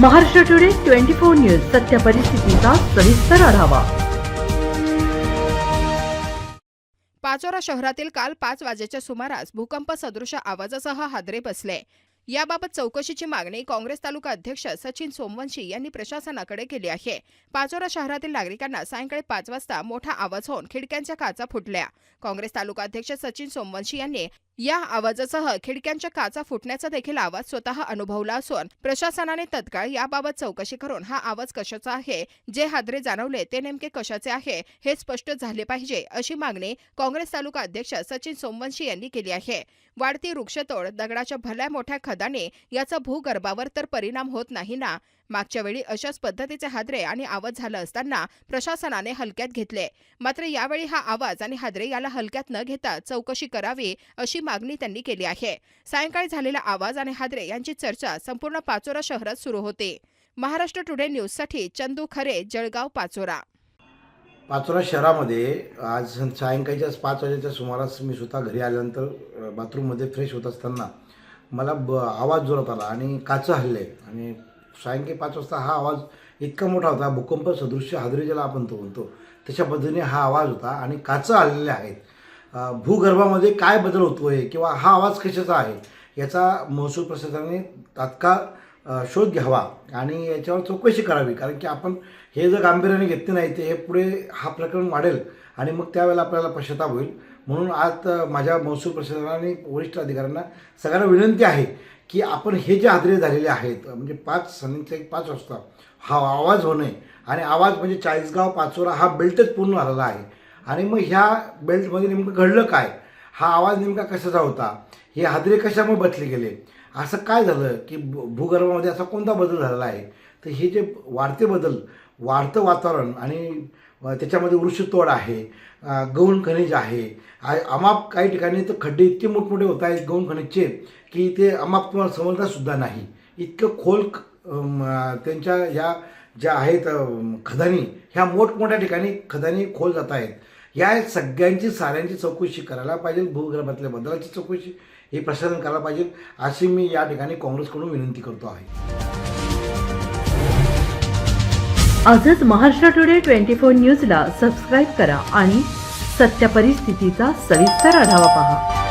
Maharashtra today twenty four news सत्य परिस्थितीचा सविस्तर आढावा. पाचोरा शहरातील काल पाच वाजेच्या सुमारास भूकंप सदृश आवाजासह हादरे बसले. याबाबत चौकशीची मागणी काँग्रेस तालुका अध्यक्ष सचिन सोमवंशी यांनी प्रशासनाकडे केली आहे. पाचोरा शहरातील नागरिकांना सायंकाळी पाच वाजता मोठा आवाज होऊन खिडक्यांच्या काचा फुटल्या. काँग्रेस तालुका अध्यक्ष सचिन सोमवंशी यांनी या आवाजासह खिडक्यांच्या काचा फुटण्याचा देखील आवाज स्वतः अनुभवला असून प्रशासनाने तत्काळ याबाबत चौकशी करून हा आवाज कशाचा आहे जे हादरे जाणवले ते नेमके कशाचे आहे हे स्पष्ट झाले पाहिजे अशी मागणी काँग्रेस तालुका अध्यक्ष सचिन सोमवंशी यांनी केली आहे. वाढती वृक्षतोड दगडाच्या भल्या मोठ्या खदाने याचा भूगर्भावर तर परिणाम होत नाही ना? मागच्या वेळी अशाच पद्धतीचे हादरे आणि आवाज झालं असताना प्रशासनाने हलक्यात घेतले. मात्र यावेळी हा आवाज आणि हादरे याला हलक्यात न घेता चौकशी करावी अशी मागणी त्यांनी केली आहे. सायंकाळी झालेला आवाज आणि हादरे यांची चर्चा संपूर्ण पाचोरा शहरात सुरू होते. महाराष्ट्र टुडे न्यूजसाठी चंदू खरे जळगाव पाचोरा. पाचोरा शहरामध्ये आज सं- सायंकाळच्या पाच वाजेच्या सुमारास मी स्वतः घरी आल्यानंतर बाथरूममध्ये फ्रेश होत असताना मला ब आवाज जोरात आला आणि काचं हल्ले आणि सायंकाळी पाच वाजता हा आवाज इतका मोठा होता भूकंप सदृश्य हादरी ज्याला आपण तो म्हणतो. तशा पद्धतीने हा आवाज होता आणि काचं आलेले आहेत. भूगर्भामध्ये काय बदल होतो आहे किंवा हा आवाज कशाचा आहे याचा महसूल प्रशासनाने तात्काळ शोध घ्यावा आणि याच्यावर चौकशी करावी. कारण की आपण हे जर गांभीर्याने घेतले नाही ते हे पुढे हा प्रकरण वाढेल आणि मग त्यावेळेला आपल्याला पश्चाताप होईल. म्हणून आज माझ्या महसूल प्रशासनाने वरिष्ठ अधिकाऱ्यांना सगळ्यांना विनंती आहे की आपण हे जे हादरे झालेले आहेत म्हणजे पाच संध्याकाळी पाच वाजता हा आवाज होणे आणि आवाज म्हणजे चाळीसगाव पाचोरा हा बेल्टच पूर्ण झालेला आहे. आणि मग ह्या बेल्टमध्ये नेमकं घडलं काय? हा आवाज नेमका कशाचा होता? हे हादरे कशामुळे बसले गेले? असं काय झालं की भू- भूगर्भामध्ये असा कोणता बदल झालेला आहे? तर हे जे वाढते बदल वाढतं वातावरण आणि त्याच्यामध्ये वृक्षतोड आहे गौण खनिज आहे अमाप काही ठिकाणी तर खड्डे इतके मोठमोठे होत आहेत गौण खनिजचे की ते अमाप तुम्हाला समजतासुद्धा नाही. इतकं खोल त्यांच्या ह्या ज्या आहेत खदानी ह्या मोठमोठ्या ठिकाणी खदानी खोल जात आहेत. या सगळ्यांची साऱ्यांची चौकशी करायला पाहिजे भूगर्भातल्या बदलाची चौकशी हे प्रशासन करायला पाहिजे अशी मी या ठिकाणी काँग्रेसकडून विनंती करतो आहे. आजच महाराष्ट्र टुडे ट्वेंटी फोर न्यूजला सबस्क्राईब करा आणि सत्य परिस्थितीचा सविस्तर आढावा पहा.